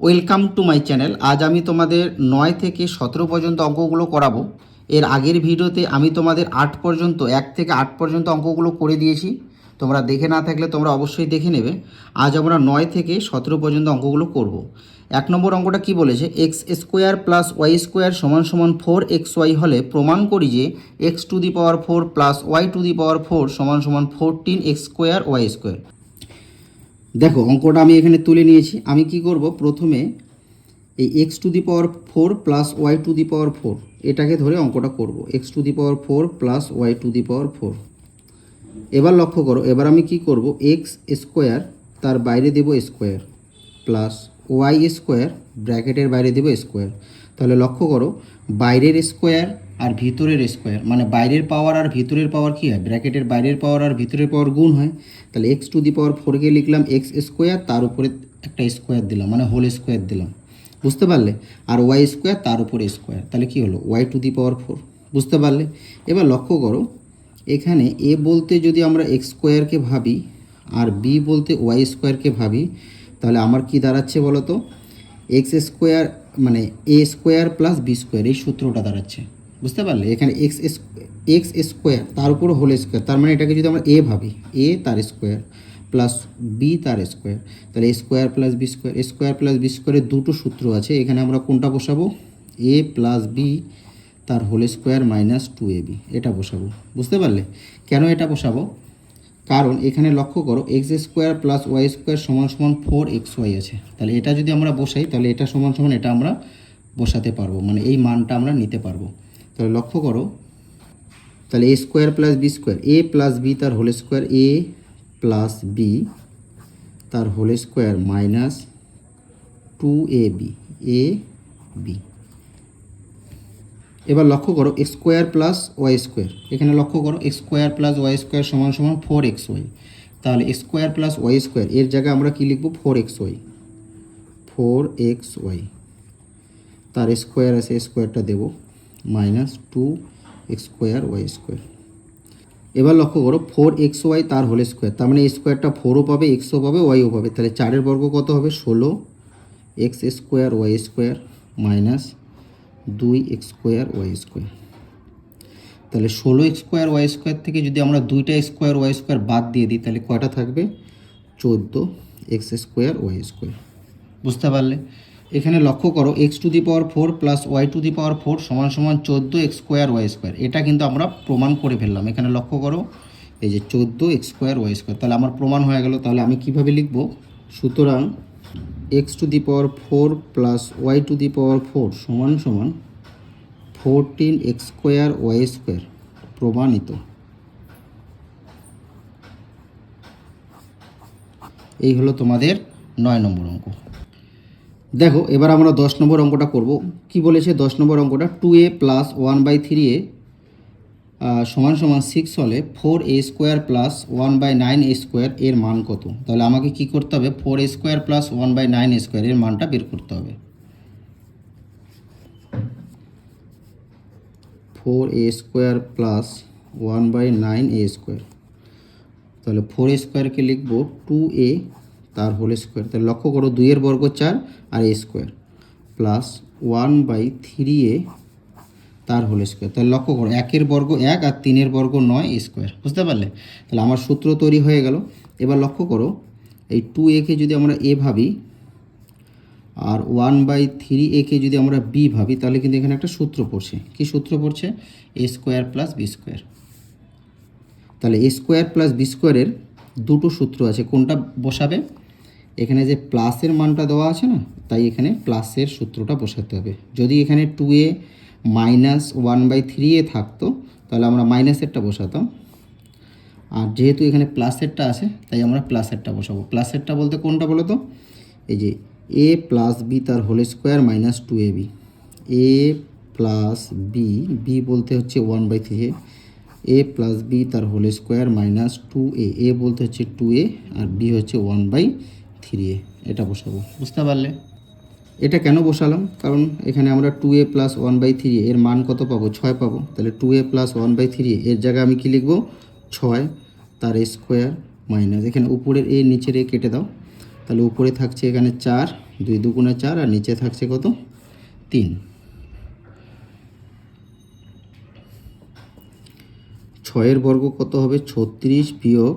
Welcome to my channel আজ আমি তোমাদের নয় থেকে সতেরো পর্যন্ত অঙ্কগুলো করাবো। এর আগের ভিডিওতে আমি তোমাদের আট পর্যন্ত, এক থেকে আট পর্যন্ত অঙ্কগুলো করে দিয়েছি। তোমরা দেখে না থাকলে তোমরা অবশ্যই দেখে নেবে। আজ আমরা নয় থেকে সতেরো পর্যন্ত অঙ্কগুলো করব। এক নম্বর অঙ্কটা কি বলেছে? X square plus Y square সমান সমান ফোর এক্স ওয়াই হলে প্রমাণ করি যে X to the power four plus Y to the power four সমান সমান fourteen X square Y square দেখো অঙ্কটা আমি এখানে তুলে নিয়েছি। আমি কি করব? প্রথমে এই X to the power four plus Y to the power four এটাকে ধরে অঙ্কটা করব। X to the power four plus Y to the power four এবার লক্ষ্য করো, এবার আমি কি করব? এক্স স্কোয়ার তার বাইরে দেব স্কোয়ার প্লাস ওয়াই স্কোয়ার ব্র্যাকেটের বাইরে দেব স্কোয়ার তাহলে লক্ষ্য করো, বাইরের স্কোয়ার আর ভিতরের স্কোয়ার মানে বাইরের পাওয়ার আর ভিতরের পাওয়ার কী হয়? ব্র্যাকেটের বাইরের পাওয়ার আর ভিতরের পাওয়ার গুণ হয়। তাহলে এক্স টু দি পাওয়ার ফোরকে লিখলাম এক্স স্কোয়ার তার উপরে একটা স্কোয়ার দিলাম মানে হোল স্কোয়ার দিলাম। বুঝতে পারলে? আর ওয়াই স্কোয়ার তার উপরে স্কোয়ার তাহলে কী হলো? Y to the power four বুঝতে পারলে? এবার লক্ষ্য করো, এখানে এ বলতে যদি আমরা এক্স স্কোয়ারকে ভাবি, আর বি বলতে ওয়াই স্কোয়ারকে ভাবি, তাহলে আমার কি দাঁড়াচ্ছে বলো তো এক্স স্কোয়ার মানে A square plus B square এই সূত্রটা দাঁড়াচ্ছে। বুঝতে পারলে? এখানে এক্স এক্স স্কোয়ার তার উপর হোল স্কোয়ার তার মানে এটাকে যদি আমরা এ ভাবি এ তার স্কোয়ার প্লাস বি তার স্কোয়ার তাহলে square plus B square square plus B স্কোয়ারের দুটো সূত্র আছে, এখানে আমরা কোনটা বসাবো? এ প্লাস বি তার whole square minus two A B এটা বসাবো, বুঝতে পারলে? কেন এটা বসাবো? কারণ এখানে লক্ষ্য করো X square plus Y square সমান সমান ফোর এক্স ওয়াই আছে, তাহলে এটা যদি আমরা বসাই, তাহলে এটা সমান সমান এটা আমরা বসাতে পারব মানে এই মানটা আমরা নিতে পারব। তাহলে লক্ষ্য করো। তাহলে A square plus B square A plus B তার whole square A plus B তার whole square minus two A B A B এবার লক্ষ্য করো X square plus Y square এখানে লক্ষ্য করো X square plus Y square সমান সমান ফোর এক্স ওয়াই তাহলে স্কোয়ার প্লাস ওয়াই স্কোয়ার এর জায়গায় আমরা কী লিখব? Four X Y four X Y তার স্কোয়ার আছে স্কোয়ারটা দেবো। Minus two X square Y square. এবার লক্ষ্য করো, ফোর এক্স ওয়াই তার হোল স্কোয়ার, তার মানে স্কোয়ারটা ফোরও পাবে, এক্সও পাবে, ওয়াইও পাবে। তাহলে চারের বর্গ কত হবে? ষোলো X square Y square minus দুই এক্স স্কোয়ার ওয়াই স্কোয়ার। তাহলে ষোলো এক্স স্কোয়ার ওয়াই স্কোয়ার থেকে যদি আমরা দুইটা স্কোয়ার ওয়াই স্কোয়ার বাদ দিয়ে দিই, তাহলে কয়টা থাকবে? চোদ্দ এক্স স্কোয়ার ওয়াই স্কোয়ার। বুঝতে পারলে? এখানে লক্ষ্য করো X to the power four plus Y to the power four সমান সমান চোদ্দ এক্স স্কোয়ার ওয়াই স্কোয়ার এটা কিন্তু আমরা প্রমাণ করে ফেললাম। এখানে লক্ষ্য করো, এই যে চোদ্দ এক্স স্কোয়ার ওয়াই স্কোয়ার তাহলে আমার প্রমাণ হয়ে গেল। তাহলে আমি কীভাবে লিখব? সুতরাং X to the power four plus Y to the power four সমান সমান fourteen X square Y square প্রমাণিত। এই হলো তোমাদের নয় নম্বর অঙ্ক। দেখো, এবার আমরা দশ নম্বর অঙ্কটা করব। কি বলেছে? দশ নম্বর অঙ্কটা two A plus one by three A সমান সমান সিক্স হলে four A square plus one by nine A square এর মান কত? তাহলে আমাকে কি করতে হবে? Four A square plus one by nine A square এর মানটা বের করতে হবে। Four A square plus one by nine A square তাহলে ফোর স্কোয়ারকে লিখব? টু এ তার হোল স্কোয়ার তাহলে লক্ষ্য করো, দুইয়ের বর্গ চার আর A square plus one by three A তার হোল স্কোয়ার তাহলে লক্ষ্য করো, একের বর্গ এক আর তিনের বর্গ নয় স্কোয়ার বুঝতে পারলে? তাহলে আমার সূত্র তৈরি হয়ে গেল। এবার লক্ষ্য করো, এই টু একে যদি আমরা এ ভাবি আর ওয়ান বাই থ্রি একে যদি আমরা বি ভাবি, তাহলে কিন্তু এখানে একটা সূত্র পড়ছে। কি সূত্র পড়ছে? A square plus B square তাহলে এ স্কোয়ার প্লাস বি স্কোয়ারের দুটো সূত্র আছে। কোনটা বসাবে? এখানে যে প্লাসের মানটা দেওয়া আছে না, তাই এখানে প্লাসের সূত্রটা বসাতে হবে। যদি এখানে two A minus one by three A থাকতো, তাহলে আমরা মাইনাসেরটা বসাতাম। আর যেহেতু এখানে প্লাসেরটা আছে, তাই আমরা প্লাসেরটা বসাবো। প্লাসেরটা বলতে কোনটা বলো তো? এই যে এ প্লাস বি তার whole square minus two A B A plus B B বলতে হচ্ছে one by three A A plus B তার whole square minus two A A বলতে হচ্ছে টু এ আর বি হচ্ছে ওয়ান বাই থ্রি এ এটা বসাবো। বুঝতে পারলে? এটা কেন বসালাম? কারণ এখানে আমরা two A plus one by three এর মান কত পাবো? ছয় পাবো। তাহলে two A plus one by three এর জায়গায় আমি কি লিখব? ছয় তার স্কোয়ার মাইনাস এখানে উপরের এ নিচের এ কেটে দাও। তাহলে উপরে থাকছে এখানে চার, দুই দুগুণে চার, আর নিচে থাকছে কত? তিন। ছয়ের বর্গ কত হবে? ছত্রিশ বিয়োগ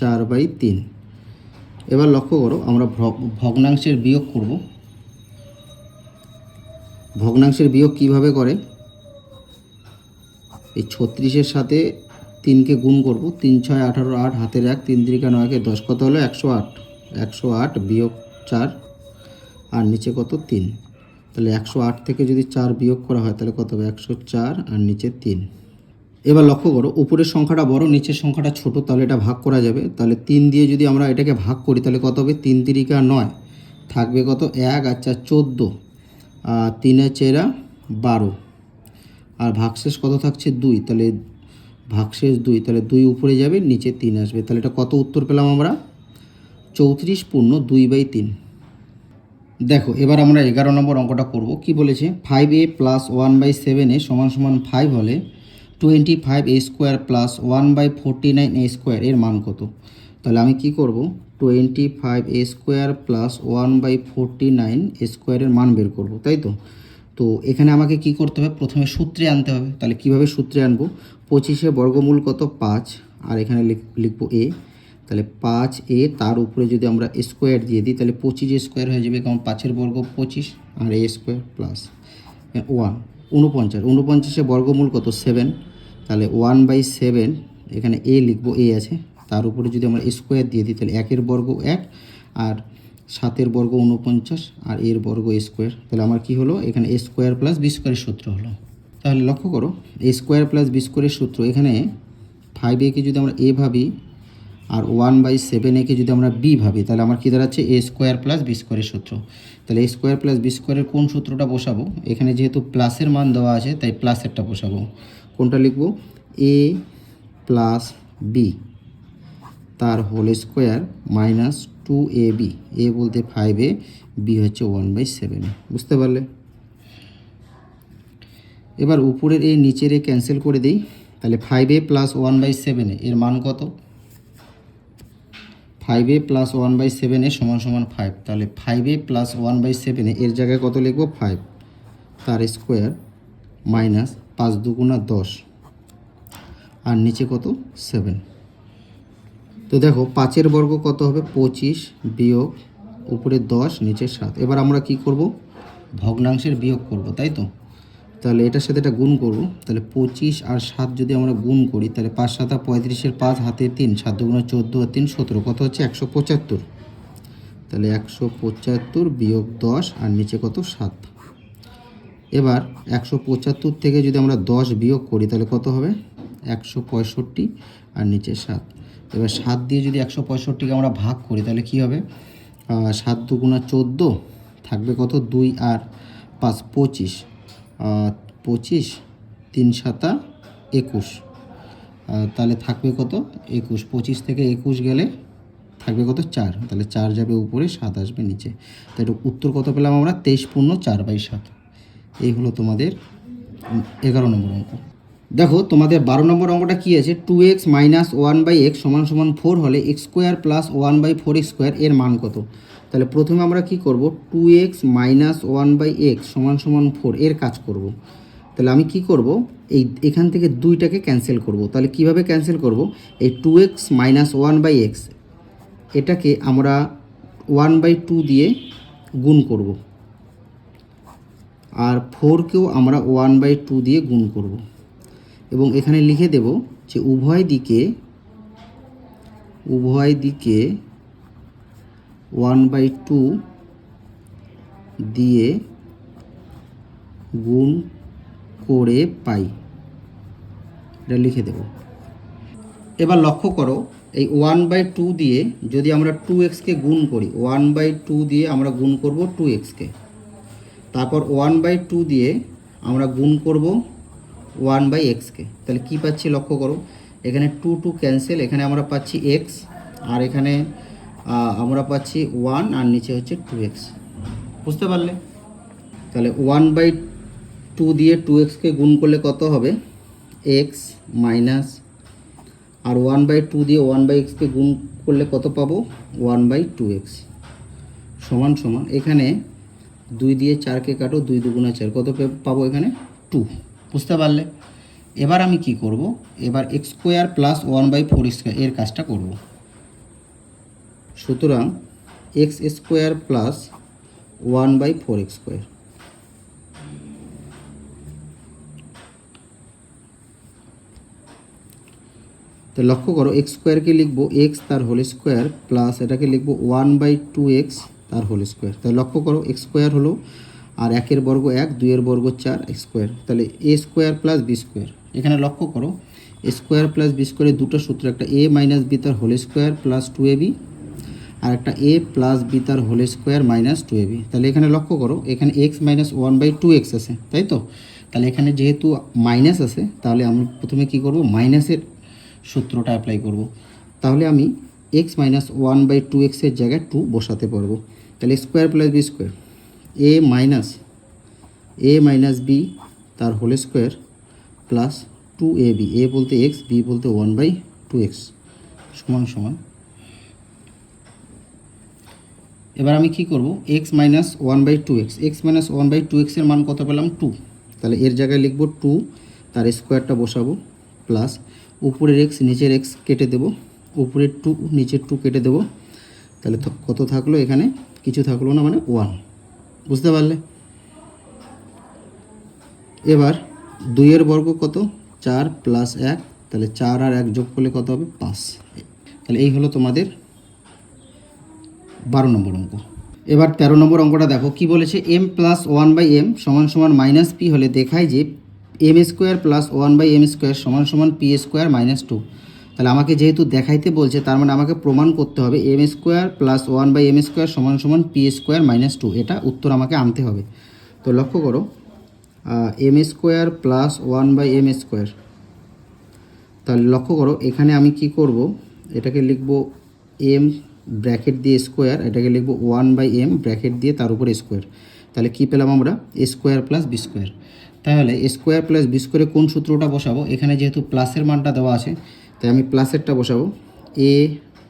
চার বাই তিন। এবার লক্ষ্য করো, আমরা ভগ- ভগ্নাংশের বিয়োগ করব। ভগ্নাংশের বিয়োগ কীভাবে করে? এই ছত্রিশের সাথে তিনকে গুণ করব, তিন ছয় আঠারো আট, হাতের এক, তিন তিরিকা নয়কে দশ, কত হলো? একশো আট। একশো আট বিয়োগ চার, আর নিচে কত? তিন। তাহলে একশো আট থেকে যদি চার বিয়োগ করা হয়, তাহলে কত হবে? একশো চার, আর নিচে তিন। এবার লক্ষ্য করো, উপরের সংখ্যাটা বড়, নিচের সংখ্যাটা ছোট, তাহলে এটা ভাগ করা যাবে। তাহলে তিন দিয়ে যদি আমরা এটাকে ভাগ করি, তাহলে কত হবে? তিন তিরিকা নয়। থাকবে কত? এক আর চার চোদ্দ। আর তিনে চেরা বারো। আর ভাগশেষ কত থাকছে? দুই। তাহলে ভাগশেষ দুই, তাহলে দুই উপরে যাবে, নিচে তিন আসবে। তাহলে এটা কত উত্তর পেলাম আমরা? চৌত্রিশ পূর্ণ দুই বাই তিন। দেখো, এবার আমরা এগারো নম্বর অঙ্কটা করব। কি বলেছে? Five A plus one by seven সমান সমান ফাইভ হলে twenty five A square plus one by forty nine A square এর মান কত? তাহলে আমি কি করব? Twenty five A square plus one by forty nine A স্কোয়ারের মান বের করব, তাই তো? তো এখানে আমাকে কি করতে হবে? প্রথমে সূত্রে আনতে হবে। তাহলে কীভাবে সূত্রে আনব? পঁচিশে বর্গমূল কত? পাঁচ। আর এখানে লিখ- লিখব এ তাহলে পাঁচ এ তার উপরে যদি আমরা স্কোয়ার দিয়ে দিই, তাহলে পঁচিশ স্কোয়ার হয়ে যাবে কারণ পাঁচের বর্গ পঁচিশ আর এ স্কোয়ার প্লাস ওয়ান উনপঞ্চাশ উনপঞ্চাশে বর্গমূল কত? সেভেন তাহলে ওয়ান বাই সেভেন এখানে এ লিখব এ আছে। তার উপরে যদি আমরা স্কোয়ার দিয়ে দিই, তাহলে একের বর্গ এক আর সাতের বর্গ উনপঞ্চাশ আর এর বর্গ স্কোয়ার তাহলে আমার কি হলো? এখানে এ স্কোয়ার প্লাস বি স্কোয়ারের সূত্র হলো। তাহলে লক্ষ্য করো এ স্কোয়ার প্লাস বি স্কোয়ারের সূত্র এখানে ফাইভ একে যদি আমরা এ ভাবি আর ওয়ান বাই সেভেন একে যদি আমরা বি ভাবি, তাহলে আমার কী দাঁড়াচ্ছে? এ স্কোয়ার প্লাস বি স্কোয়ারের সূত্র। তাহলে এ স্কোয়ার প্লাস বি স্কোয়ারের কোন সূত্রটা বসাবো? এখানে যেহেতু প্লাসের মান দেওয়া আছে, তাই প্লাসেরটা বসাবো। কোনটা লিখব? এ প্লাস বি তার whole square minus two A B A বলতে ফাইভ এ বি হচ্ছে ওয়ান বাই সেভেন বুঝতে পারলে? এবার উপরের এ নিচের এ ক্যান্সেল করে দিই। তাহলে five A plus one by সেভেনে এর মান কত? Five A plus one by সেভেনে সমান সমান ফাইভ তাহলে five A plus one by সেভেনে এর জায়গায় কত লিখব? ফাইভ তার স্কোয়ার মাইনাস পাঁচ দুগুণা দশ। আর নিচে কত? সেভেন তো দেখো, পাঁচের বর্গ কত হবে? পঁচিশ বিয়োগ উপরে দশ, নিচে সাত। এবার আমরা কি করব? ভগ্নাংশের বিয়োগ করব, তাই তো? তাহলে এটার সাথে এটা গুণ করব। তাহলে পঁচিশ আর সাত যদি আমরা গুণ করি, তাহলে পাঁচ সাতা পঁয়ত্রিশের পাঁচ হাতে তিন, সাত দুগুণে চোদ্দ আর তিন সতেরো। কত হচ্ছে? একশো পঁচাত্তর। তাহলে একশো পঁচাত্তর বিয়োগ দশ, আর নিচে কত? সাত। এবার একশো পঁচাত্তর থেকে যদি আমরা দশ বিয়োগ করি, তাহলে কত হবে? একশো পঁয়ষট্টি আর নিচে সাত। এবার সাত দিয়ে যদি একশো পঁয়ষট্টিকে আমরা ভাগ করি, তাহলে কি হবে? সাত দুগুণা চোদ্দ থাকবে কত? দুই আর পাঁচ পঁচিশ। পঁচিশ তিন সাতা একুশ। তাহলে থাকবে কত? একুশ। পঁচিশ থেকে একুশ গেলে থাকবে কত? চার। তাহলে চার যাবে উপরে, সাত আসবে নিচে। এটা উত্তর কত পেলাম আমরা? তেইশ পূর্ণ চার বাই সাত। এই হলো তোমাদের এগারো নম্বর অঙ্ক। দেখো, তোমাদের বারো নম্বর অঙ্কটা কী আছে? Two X minus one by X সমান সমান ফোর হলে X square plus one by four square এর মান কত? তাহলে প্রথমে আমরা কি করব? Two X minus one by X সমান সমান ফোর এর কাজ করব। তাহলে আমি কি করব? এই এখান থেকে দুইটাকে ক্যান্সেল করব। তাহলে কীভাবে ক্যান্সেল করব? এই two X minus one by X এটাকে আমরা ওয়ান বাই টু দিয়ে গুণ করব। আর ফোরকেও আমরা ওয়ান বাই টু দিয়ে গুণ করব। এবং এখানে লিখে দেব যে উভয় দিকে উভয় দিকে ওয়ান বাই টু দিয়ে গুণ করে পাই। এটা লিখে দেব। এবার লক্ষ্য করো, এই ওয়ান বাই টু দিয়ে যদি আমরা টু এক্সকে গুণ করি ওয়ান বাই টু দিয়ে আমরা গুণ করব টু এক্সকে তারপর ওয়ান বাই টু দিয়ে আমরা গুণ করব ওয়ান বাই এক্সকে তাহলে কী পাচ্ছি লক্ষ্য করো? এখানে টু টু ক্যান্সেল এখানে আমরা পাচ্ছি এক্স আর এখানে আমরা পাচ্ছি ওয়ান আর নিচে হচ্ছে টু এক্স বুঝতে পারলে? তাহলে ওয়ান বাই টু দিয়ে টু এক্সকে গুণ করলে কত হবে? এক্স মাইনাস আর ওয়ান বাই টু দিয়ে ওয়ান বাই এক্সকে গুণ করলে কত পাবো? ওয়ান বাই টু এক্স সমান সমান। এখানে দুই দিয়ে চারকে কাটো, দুই দুগুণা চার। কত পাবো এখানে? টু। বুঝতে পারলে? এবার আমি কি করব? এবার X square plus one by four square এর কাজটা করব। সুতরাং X square plus one by four X square. তো লক্ষ্য করো, এক্স স্কোয়ারকে লিখব এক্স তার হোল স্কোয়ার প্লাস এটাকে লিখব ওয়ান বাই টু এক্স তার হোল স্কোয়ার। তাহলে লক্ষ্য করো, এক্স স্কোয়ার হলো আর একের বর্গ এক, দুইয়ের বর্গ চার স্কোয়ার। তাহলে A square plus B square. এখানে লক্ষ্য করো, এ স্কোয়ার প্লাস বি স্কোয়ারের দুটো সূত্র, একটা এ মাইনাস বি তার whole square plus two A B, আর একটা এ প্লাস বি তার whole square minus two A B. তাহলে এখানে লক্ষ্য করো, এখানে X minus one by two X আছে, তাই তো? তাহলে এখানে যেহেতু মাইনাস আছে, তাহলে আমি প্রথমে কি করব? মাইনাসের সূত্রটা অ্যাপ্লাই করব। তাহলে আমি X minus one by two এক্সের জায়গায় টু বসাতে পারব। তাহলে square plus B square A minus A minus B তার whole square plus two A B A বলতে এক্স বি বলতে ওয়ান বাই টু এক্স সমান সমান। এবার আমি কি করব? X minus one by two X X minus one by two এক্সের মান কত পেলাম? টু তাহলে এর জায়গায় লিখব টু তার স্কোয়ারটা বসাবো প্লাস উপরের এক্স নিচের এক্স কেটে দেব, উপরের টু নিচের টু কেটে দেব। তাহলে কত থাকল এখানে? কিছু থাকল না মানে ওয়ান বুঝতে পারলে? এবার দুইয়ের বর্গ কত? চার প্লাস এক, তাহলে চার আর এক যোগ করলে কত হবে? পাঁচ। তাহলে এই হলো তোমাদের বারো নম্বর অঙ্ক। এবার তেরো নম্বর অঙ্কটা দেখো, কি বলেছে? M plus one by M সমান সমান মাইনাস পি হলে দেখায় যে M square plus one by M square সমান সমান পি স্কোয়ার মাইনাস টু তাহলে আমাকে যেহেতু দেখাইতে বলছে, তার মানে আমাকে প্রমাণ করতে হবে M square plus one by M square সমান সমান পি স্কোয়ার মাইনাস টু এটা উত্তর আমাকে আনতে হবে। তো লক্ষ্য করো M square plus one by M square তাহলে লক্ষ্য করো, এখানে আমি কি করব, এটাকে লিখব এম ব্র্যাকেট দিয়ে স্কোয়ার এটাকে লিখব ওয়ান বাই এম ব্র্যাকেট দিয়ে তার উপরে স্কোয়ার তাহলে কি পেলাম আমরা? স্কোয়ার প্লাস বি স্কোয়ার তাহলে স্কোয়ার প্লাস বি স্কোয়ারে কোন সূত্রটা বসাবো? এখানে যেহেতু প্লাসের মানটা দেওয়া আছে তাই আমি প্লাসেরটা বসাবো। এ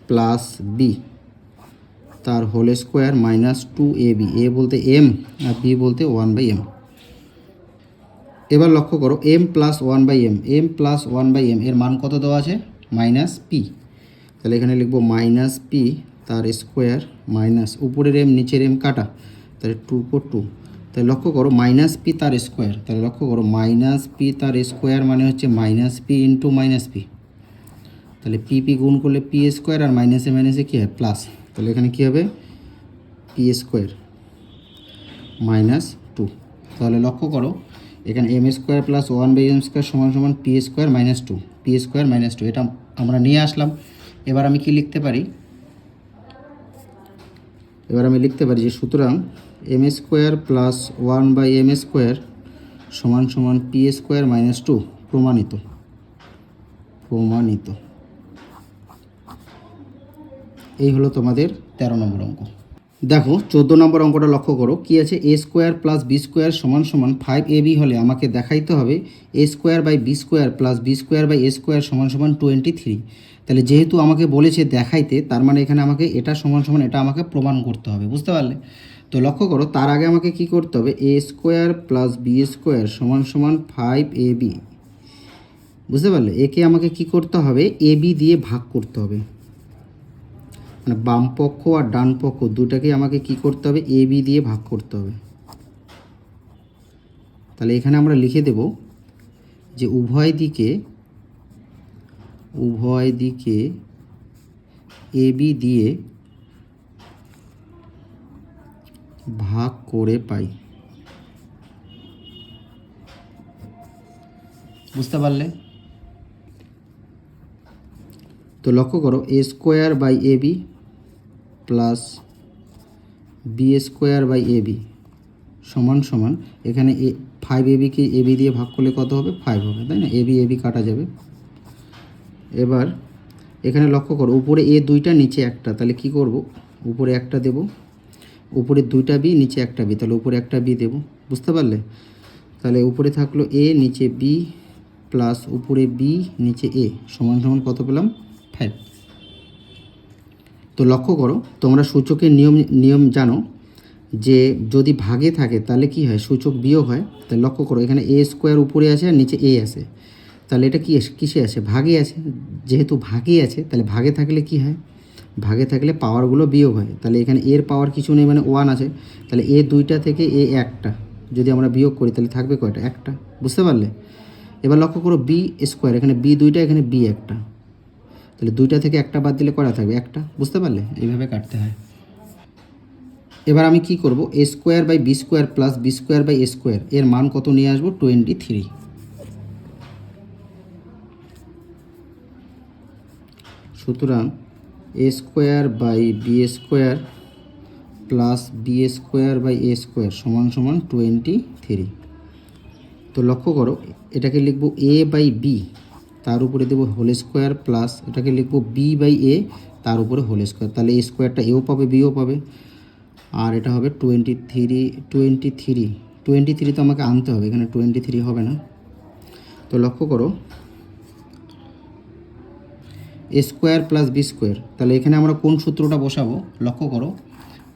প্লাস বি তার whole square minus two A B A বলতে এম আর বি বলতে ওয়ান বাই এম এবার লক্ষ্য করো M plus one by M M plus one by M এর মান কত দেওয়া আছে? মাইনাস পি তাহলে এখানে লিখব মাইনাস পি তার স্কোয়ার মাইনাস উপরের এম নিচের এম কাটা। তাহলে টু পর টু তাহলে লক্ষ্য করো মাইনাস পি তার স্কোয়ার তাহলে লক্ষ্য করো মাইনাস পি তার স্কোয়ার মানে হচ্ছে minus P into minus P তাহলে পি পি গুণ করলে পি স্কোয়ার আর মাইনাসে মাইনাসে কী হয়? প্লাস তাহলে এখানে কী হবে? পি স্কোয়ার মাইনাস টু তাহলে লক্ষ্য করো, এখানে M square plus one by M square সমান সমান P square minus two P square minus two এটা আমরা নিয়ে আসলাম। এবার আমি কি লিখতে পারি? এবার আমি লিখতে পারি যে সুতরাং M square plus one by M square সমান সমান পি স্কোয়ার মাইনাস টু প্রমাণিত। প্রমাণিত। এই হলো তোমাদের তেরো নম্বর অঙ্ক। দেখো, চোদ্দ নম্বর অঙ্কটা লক্ষ্য করো, কি আছে? A square plus B square সমান সমান ফাইভ এ বি হলে আমাকে দেখাইতে হবে A square by B square plus B square by A square সমান সমান টোয়েন্টি থ্রি তাহলে যেহেতু আমাকে বলেছে দেখাইতে, তার মানে এখানে আমাকে এটা সমান সমান এটা আমাকে প্রমাণ করতে হবে, বুঝতে পারলে? তো লক্ষ্য করো, তার আগে আমাকে কি করতে হবে? A square plus B square সমান সমান ফাইভ এ বি বুঝতে পারলে? একে আমাকে কি করতে হবে? এ বি দিয়ে ভাগ করতে হবে। মানে বাম পক্ষ আর ডান পক্ষ দুটাকে আমাকে কি করতে হবে? এ বি দিয়ে ভাগ করতে হবে। তাহলে এখানে আমরা লিখে দেব যে উভয় দিকে উভয় দিকে এ বি দিয়ে ভাগ করে পাই। বুঝতে পারলে? তো লক্ষ্য করো A square by A B plus B square by A B সমান সমান এখানে এ five A bike A B দিয়ে ভাগ করলে কত হবে? ফাইভ হবে, তাই না? এ বি এ বি কাটা যাবে। এবার এখানে লক্ষ্য করো, উপরে এ দুইটা, নিচে একটা। তাহলে কি করব? উপরে একটা দেব, উপরে দুইটা বি নিচে একটা বি তাহলে উপরে একটা বি দেব, বুঝতে পারলে? তাহলে উপরে থাকল এ নিচে বি প্লাস উপরে বি নিচে এ সমান সমান কত পেলাম? ফাইভ তো লক্ষ্য করো, তোমরা সূচকের নিয়ম নিয়ম জানো যে যদি ভাগে থাকে তাহলে কি হয়? সূচক বিয়োগ হয়। তাহলে লক্ষ্য করো, এখানে এ স্কোয়ার উপরে আছে আর নিচে এ আছে। তাহলে এটা কি কিসে আছে? ভাগে আছে। যেহেতু ভাগে আছে, তাহলে ভাগে থাকলে কি হয়? ভাগে থাকলে পাওয়ারগুলো বিয়োগ হয়। তাহলে এখানে এর পাওয়ার কিছু নেই মানে ওয়ান আছে। তাহলে এ দুইটা থেকে এ একটা। যদি আমরা বিয়োগ করি, তাহলে থাকবে কয়টা? একটা। বুঝতে পারলে? এবার লক্ষ্য করো বি স্কোয়ার এখানে বি দুইটা, এখানে বি একটা। তাহলে দুইটা থেকে একটা বাদ দিলে কটা থাকবে? একটা? বুঝতে পারলে? এইভাবে কাটতে হয়। এবার আমি কি করব? A square by B square plus B square by A square এর মান কত নিয়ে আসব? টোয়েন্টি থ্রি সুতরাং A square by B square plus B square by A square সমান সমান টোয়েন্টি থ্রি তো লক্ষ্য করো, এটাকে লিখব এ বাই বি তার উপরে দেবো হোল স্কোয়ার প্লাস এটাকে লিখব বি বাই এ তার উপরে হোল স্কোয়ার। তাহলে এ স্কোয়ারটা এও পাবে বিও পাবে। আর এটা হবে twenty three twenty three twenty three তো আমাকে আনতে হবে, এখানে টোয়েন্টি থ্রি হবে না। তো লক্ষ্য করো A square plus B square. তাহলে এখানে আমরা কোন সূত্রটা বসাবো? লক্ষ্য করো,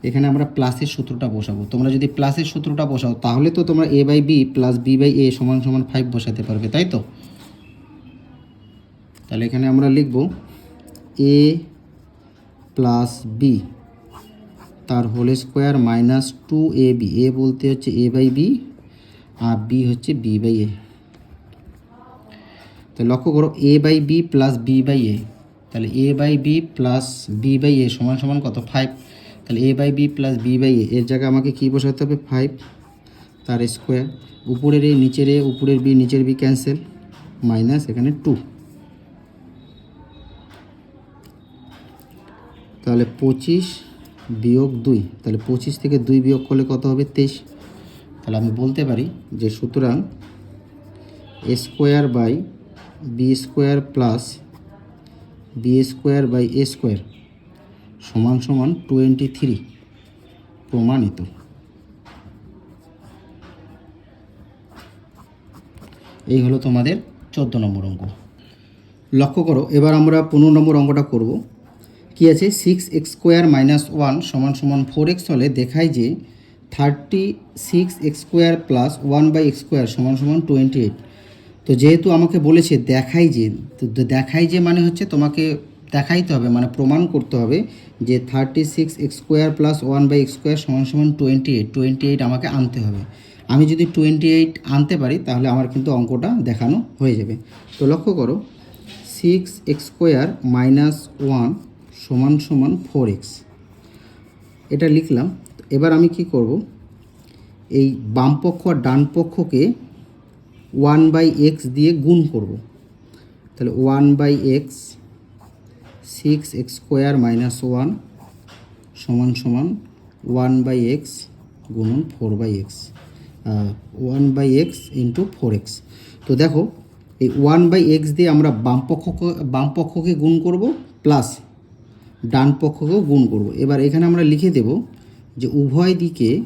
এখানে আমরা প্লাসের সূত্রটা বসাবো। তোমরা যদি প্লাসের সূত্রটা বসাও, তাহলে তো তোমরা A by B plus B by A সমান সমান ফাইভ বসাতে পারবে, তাই তো? তাহলে এখানে আমরা লিখব এ প্লাস বি তার whole square minus two A B A বলতে হচ্ছে এ বাই বি আর বি হচ্ছে বি বাই এ তো লক্ষ্য করো A by B plus B by A তাহলে A by B plus B by A সমান সমান কত? ফাইভ তাহলে A by B plus B by A এর জায়গায় আমাকে কী বসাতে হবে? ফাইভ তার স্কোয়ার উপরের এ নিচের এ উপরের বি নিচের বি ক্যান্সেল মাইনাস এখানে টু তাহলে পঁচিশ বিয়োগ দুই, তাহলে পঁচিশ থেকে দুই বিয়োগ করলে কত হবে? তেইশ। তাহলে আমি বলতে পারি যে সুতরাং square by B square plus B square by A square সমান সমান টোয়েন্টি থ্রি প্রমাণিত। এই হলো তোমাদের চোদ্দ নম্বর অঙ্ক। লক্ষ্য করো, এবার আমরা পনেরো নম্বর অঙ্কটা করব। কি আছে? Six X square minus one সমান সমান ফোর এক্স হলে দেখায় যে thirty six X square plus one by X square সমান সমান টোয়েন্টি এইট তো যেহেতু আমাকে বলেছে দেখাই যে, তো দেখাই যে মানে হচ্ছে তোমাকে দেখাইতে হবে মানে প্রমাণ করতে হবে যে thirty six X square plus one by X square সমান সমান টোয়েন্টি এইট টোয়েন্টি এইট আমাকে আনতে হবে। আমি যদি টোয়েন্টি এইট আনতে পারি, তাহলে আমার কিন্তু অঙ্কটা দেখানো হয়ে যাবে। তো লক্ষ্য করো six X square minus one সমান সমান ফোর এক্স এটা লিখলাম, এবার আমি কি করব? এই বাম পক্ষ আর ডান পক্ষকে ওয়ান বাই এক্স দিয়ে গুণ করব। তাহলে one by X six X square minus one সমান সমান ওয়ান বাই এক্স গুণন four by X one by X into four X তো দেখো, এই ওয়ান বাই এক্স দিয়ে আমরা বাম পক্ষকে বাম পক্ষকে গুণ করব প্লাস ডান পক্ষকেও গুণ করব। এবার এখানে আমরা লিখে দেব যে উভয় দিকে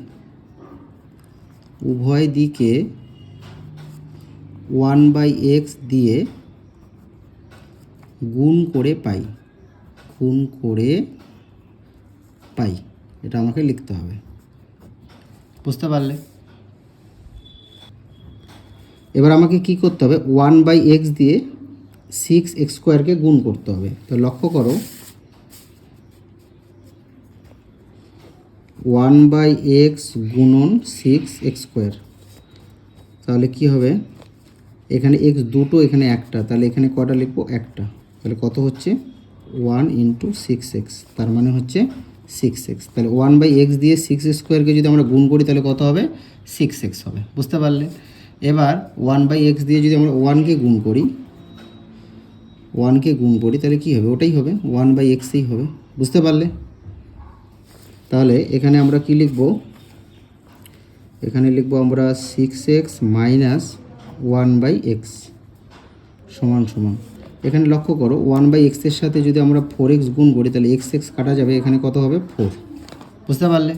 উভয় দিকে ওয়ান বাই এক্স দিয়ে গুণ করে পাই। গুণ করে পাই। এটা আমাকে লিখতে হবে। বুঝতে পারলে? এবার আমাকে কি করতে হবে? ওয়ান বাই এক্স দিয়ে সিক্স এক্স স্কোয়ারকে গুণ করতে হবে। তো লক্ষ্য করো ওয়ান বাই এক্স গুণন সিক্স এক্স স্কোয়ার। তাহলে কি হবে? এখানে এক্স দুটো, এখানে একটা। তাহলে এখানে কটা লিখব? একটা। তাহলে কত হচ্ছে? One into six X. তার মানে হচ্ছে সিক্স এক্স। তাহলে ওয়ান বাই এক্স দিয়ে সিক্স স্কোয়ারকে যদি আমরা গুণ করি, তাহলে কত হবে? সিক্স এক্স হবে। বুঝতে পারলে? এবার ওয়ান বাই এক্স দিয়ে যদি আমরা ওয়ানকে গুণ করি ওয়ানকে গুণ করি, তাহলে কী হবে? ওটাই হবে। ওয়ান বাই এক্সই হবে। বুঝতে পারলে? তাহলে এখানে আমরা কি লিখব? এখানে লিখব আমরা six X minus one by X সমান সমান। এখানে লক্ষ্য করো ওয়ান বাই এক্সের সাথে যদি আমরা ফোর এক্স গুণ করি, তাহলে এক্স এক্স কাটা যাবে এখানে কত হবে? ফোর বুঝতে পারলে?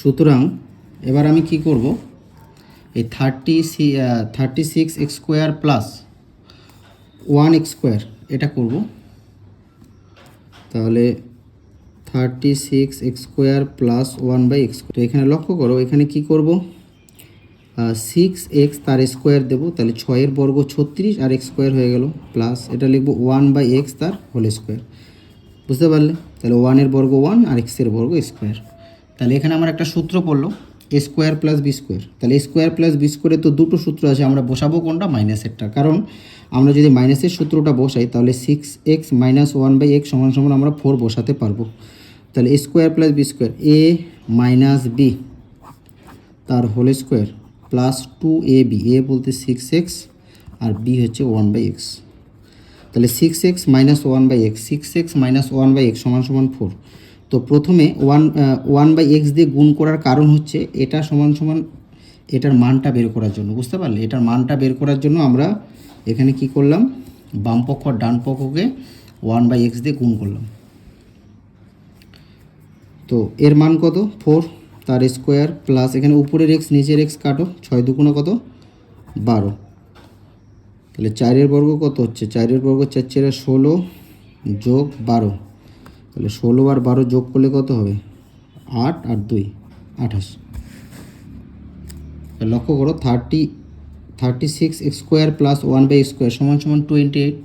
সুতরাং এবার আমি কি করব? এই thirty C thirty six X square plus one X square এটা করব। তাহলে thirty six X square plus one by X তো এখানে লক্ষ্য করো, এখানে কি করব? সিক্স এক্স তার স্কোয়ার দেবো, তাহলে ছয়ের বর্গ ছত্রিশ আর এক্স স্কোয়ার হয়ে গেল। প্লাস এটা লিখব ওয়ান বাই এক্স তার হোল স্কোয়ার বুঝতে পারলে? তাহলে ওয়ানের বর্গ ওয়ান আর এক্সের বর্গ স্কোয়ার তাহলে এখানে আমার একটা সূত্র পড়ল A square plus B square তাহলে স্কোয়ার প্লাস বি স্কোয়ারে তো দুটো সূত্র আছে, আমরা বসাবো কোনটা? মাইনাসেরটা কারণ আমরা যদি মাইনাসের সূত্রটা বসাই, তাহলে six X minus one by X সমান সমান আমরা ফোর বসাতে পারব। তাহলে A square plus B square A minus B তার whole square plus two A B A বলতে সিক্স এক্স আর বি হচ্ছে ওয়ান বাই এক্স তাহলে six X minus one by X six X minus one by X সমান সমান four তো প্রথমে one one by x দিয়ে গুণ করার কারণ হচ্ছে এটা সমান সমান এটার মানটা বের করার জন্য, বুঝতে পারলে? এটার মানটা বের করার জন্য আমরা এখানে কি করলাম? বাম পক্ষ ডান পক্ষকে ওয়ান বাই এক্স দিয়ে গুণ করলাম। তো এর মান কত? ফোর, তার স্কোয়ার প্লাস এখানে উপরের এক্স, নিচের এক্স কাটো, ছয় দুগুণে কত? বারো। তাহলে চারের বর্গ কত হচ্ছে? চারের বর্গ চার চারে ষোলো যোগ বারো। তাহলে ষোলো আর বারো যোগ করলে কত হবে? আট আর দুই, আঠাশ। লক্ষ্য করো thirty thirty six square plus one by square সমান সমান টোয়েন্টি এইট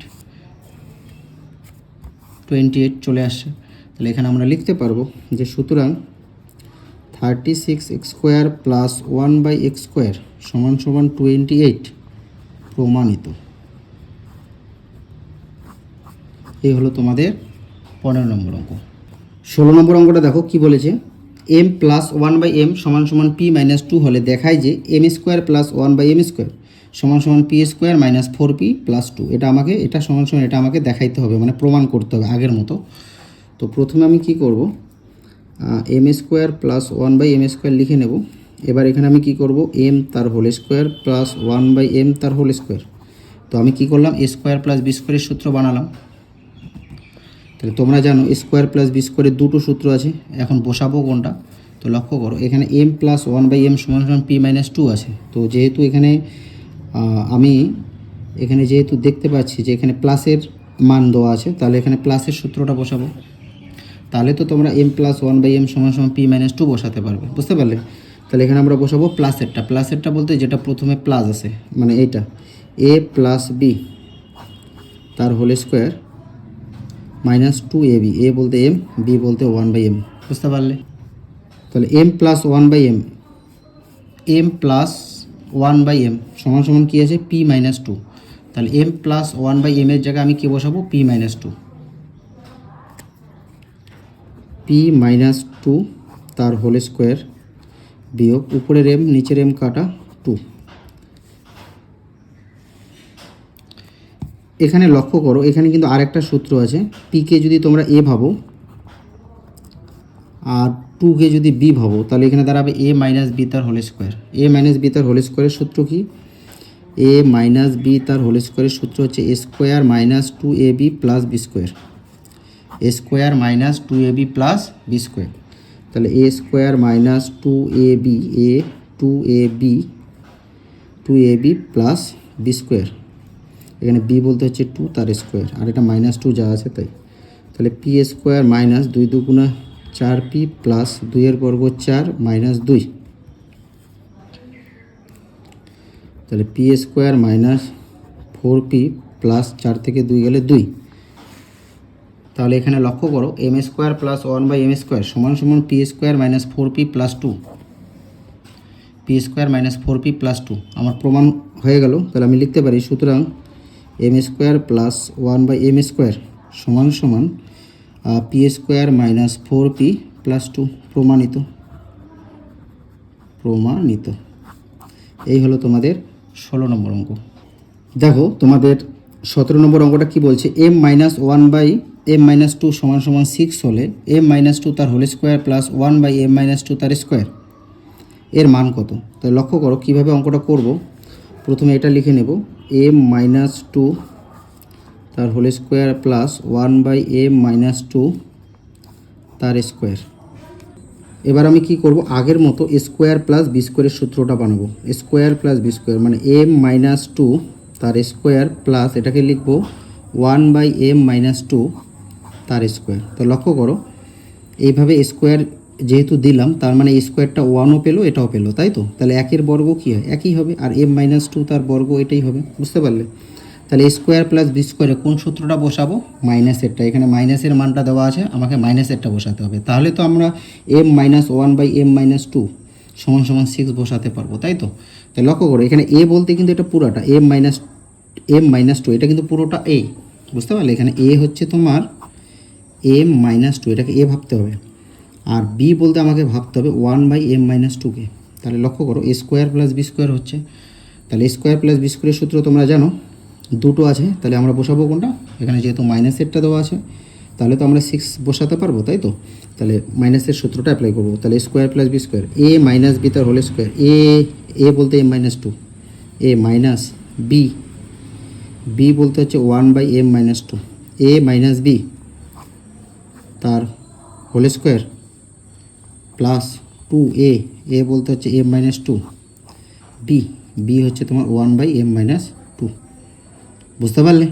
টোয়েন্টি এইট চলে আসছে। তাহলে এখানে আমরা লিখতে পারব যে সুতরাং thirty six square plus one by X square সমান সমান টোয়েন্টি এইট প্রমাণিত। এই হলো তোমাদের পনেরো নম্বর অঙ্ক। ষোলো নম্বর অঙ্কটা দেখো কি বলেছে? M plus one by M সমান সমান পি মাইনাস টু হলে দেখায় যে M square plus one by M square সমান সমান P square minus four P plus two এটা আমাকে, এটা সমান সমান এটা আমাকে দেখাইতে হবে মানে প্রমাণ করতে হবে আগের মতো। তো প্রথমে আমি কি করব? M square plus one by M square লিখে নেব। এবার এখানে আমি কি করব? এম তার whole square plus one by M তার হোল স্কোয়ার তো আমি কি করলাম? এ স্কোয়ার প্লাস বি স্কোয়ারের সূত্র বানালাম। তাহলে তোমরা জানো স্কোয়ার প্লাস বি স্কোয়ারের দুটো সূত্র আছে। এখন বসাবো কোনটা? তো লক্ষ্য করো, এখানে M plus one by M সমান সমান পি মাইনাস টু আছে। তো যেহেতু এখানে আমি এখানে যেহেতু দেখতে পাচ্ছি যে এখানে প্লাসের মান দেওয়া আছে, তাহলে এখানে প্লাসের সূত্রটা বসাবো। তাহলে তো তোমরা M plus one by M সমান সমান পি মাইনাস টু বসাতে পারবে, বুঝতে পারলে? তাহলে এখানে আমরা বসাবো প্লাসেরটা প্লাসেরটা বলতে যেটা প্রথমে প্লাস আছে মানে এইটা। এ প্লাস বি তার whole square minus two A B A বলতে এম বি বলতে ওয়ান বাই এম বুঝতে পারলে? তাহলে M plus one by M M plus one by M সমান সমান কী আছে? পি মাইনাস টু তাহলে M plus one by M এর জায়গায় আমি কী বসাবো? P minus two P minus two তার হোল স্কোয়ার বিয়োগ উপরের এম নিচের এম কাটা টু এখানে লক্ষ্য করো, এখানে কিন্তু আরেকটা সূত্র আছে। পিকে যদি তোমরা এ ভাবো, আর টুকে যদি বি ভাবো, তাহলে এখানে দাঁড়াবে এ মাইনাস বি তার whole square A minus B তার হোল স্কোয়ারের সূত্র কি? এ মাইনাস বি তার হোল স্কোয়ারের সূত্র হচ্ছে A square minus two A B plus B square A square minus two A B plus B square তাহলে A square minus two A B A two A B two A B plus B square এখানে B বলতে হচ্ছে two তার square আর এটা minus two যা আছে তাই। তাহলে পি স্কোয়ার মাইনাস দুই দুগুণা চার পি প্লাস দুইয়ের বর্গ চার মাইনাস দুই। তাহলে P square minus four P plus চার থেকে দুই গেলে দুই। তাহলে এখানে লক্ষ্য করো M square plus one by M square সমান সমান P square minus four P plus two P square minus four P plus two আমার প্রমাণ হয়ে গেল, তাহলে আমি লিখতে পারি, সুতরাং M square plus one by M square সমান সমান P square minus four P plus two প্রমাণিত। প্রমাণিত। এই হলো তোমাদের ষোলো নম্বর অঙ্ক। দেখো, তোমাদের সতেরো নম্বর অঙ্কটা কি বলছে? M minus one by M minus two সমান সমান সিক্স হলে এম মাইনাস টু তার whole square plus one by M minus two তার স্কোয়ার এর মান কত? তো লক্ষ্য করো, কীভাবে অঙ্কটা করব? প্রথমে এটা লিখে নেব। এম মাইনাস টু তার whole square plus one by M minus two তার স্কোয়ার এবার আমি কি করব? আগের মতো স্কোয়ার প্লাস বি স্কোয়ারের সূত্রটা বানাবো। স্কোয়ার প্লাস বি স্কোয়ার মানে এম মাইনাস টু তার স্কোয়ার প্লাস এটাকে লিখব one by M minus two তার স্কোয়ার তো লক্ষ্য করো, এইভাবে স্কোয়ার যেহেতু দিলাম, তার মানে স্কোয়ারটা ওয়ানও পেল, এটাও পেল, তাই তো? তাহলে একের বর্গ কী হয়? একই হবে, আর এম মাইনাস টু তার বর্গ এটাই হবে, বুঝতে পারলে? তাহলে স্কোয়ার প্লাস বি স্কোয়ারে কোন সূত্রটা বসাবো? মাইনাস মাইনাসেরটা এখানে মাইনাসের মানটা দেওয়া আছে, আমাকে মাইনাস মাইনাসেরটা বসাতে হবে। তাহলে তো আমরা M minus one by M minus two সমান সমান সিক্স বসাতে পারব, তাই তো? তাই লক্ষ্য করো, এখানে এ বলতে কিন্তু এটা পুরোটা M minus M minus two এটা কিন্তু পুরোটা এ বুঝতে পারলে? এখানে এ হচ্ছে তোমার এম মাইনাস টু এটাকে এ ভাবতে হবে। আর বি বলতে আমাকে ভাবতে হবে ওয়ান বাই এম মাইনাস টুকে তাহলে লক্ষ্য করো A square plus B square হচ্ছে। তাহলে স্কোয়ার প্লাস বি স্কোয়ারের সূত্র তোমরা জানো দুটো আছে, তাহলে আমরা বসাবো কোনটা? এখানে যেহেতু মাইনাস মাইনাসেরটা দেওয়া আছে, তাহলে তো আমরা সিক্স বসাতে পারব, তাই তো? তাহলে মাইনাসের সূত্রটা অ্যাপ্লাই করব, তাহলে square plus B square A minus B তার হোল স্কোয়ার এ এ বলতে M minus two A minus B B বলতে হচ্ছে one by M minus two A minus B তার whole square plus two A A বলতে হচ্ছে M minus two B B হচ্ছে তোমার one by M minus বুঝতে পারলে?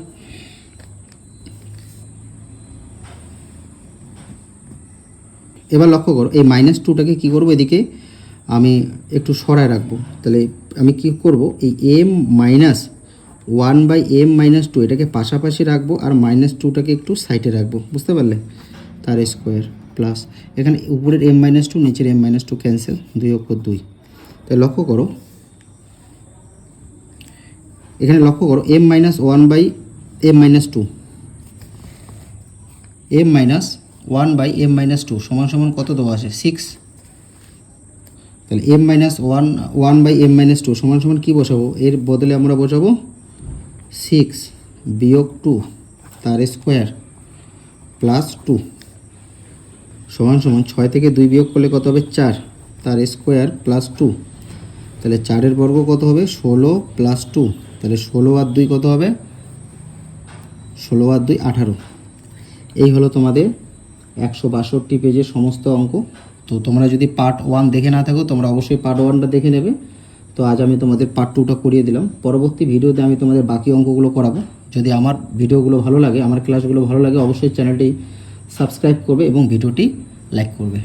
এবার লক্ষ্য করো, এই মাইনাস টুটাকে কী করব এদিকে? আমি একটু সরায় রাখব। তাহলে আমি কি করব? এই M minus one by M minus two এটাকে পাশাপাশি রাখব আর মাইনাস টুটাকে একটু সাইডে রাখব। বুঝতে পারলে? তার স্কোয়ার প্লাস এখানে উপরের এম মাইনাস টু নিচের এম মাইনাস টু ক্যান্সেল দুই অক্ষর দুই। তাই লক্ষ্য করো এখানে লক্ষ্য করো M minus one by M minus two M minus one by M minus two সমান সমান কত দেওয়া আছে সিক্স তাহলে M minus one one by M minus two সমান সমান কী বসাবো? এর বদলে আমরা বসাবো সিক্স বিয়োগ টু তার স্কোয়ার প্লাস টু সমান সমান ছয় থেকে দুই বিয়োগ করলে কত হবে? চার, তার স্কোয়ার প্লাস টু তাহলে চারের বর্গ কত হবে? ষোলো প্লাস টু তাহলে ষোলো আর দুই কত হবে? ষোলো আর দুই আঠারো। এই হলো তোমাদের একশো বাষট্টি পেজের সমস্ত অঙ্ক। তো তোমরা যদি পার্ট ওয়ান দেখে না থাকো, তোমরা অবশ্যই পার্ট ওয়ানটা দেখে নেবে। তো আজ আমি তোমাদের পার্ট টুটা করিয়ে দিলাম। পরবর্তী ভিডিওতে আমি তোমাদের বাকি অঙ্কগুলো করাবো। যদি আমার ভিডিওগুলো ভালো লাগে, আমার ক্লাসগুলো ভালো লাগে, অবশ্যই চ্যানেলটি সাবস্ক্রাইব করবে এবং ভিডিওটি লাইক করবে।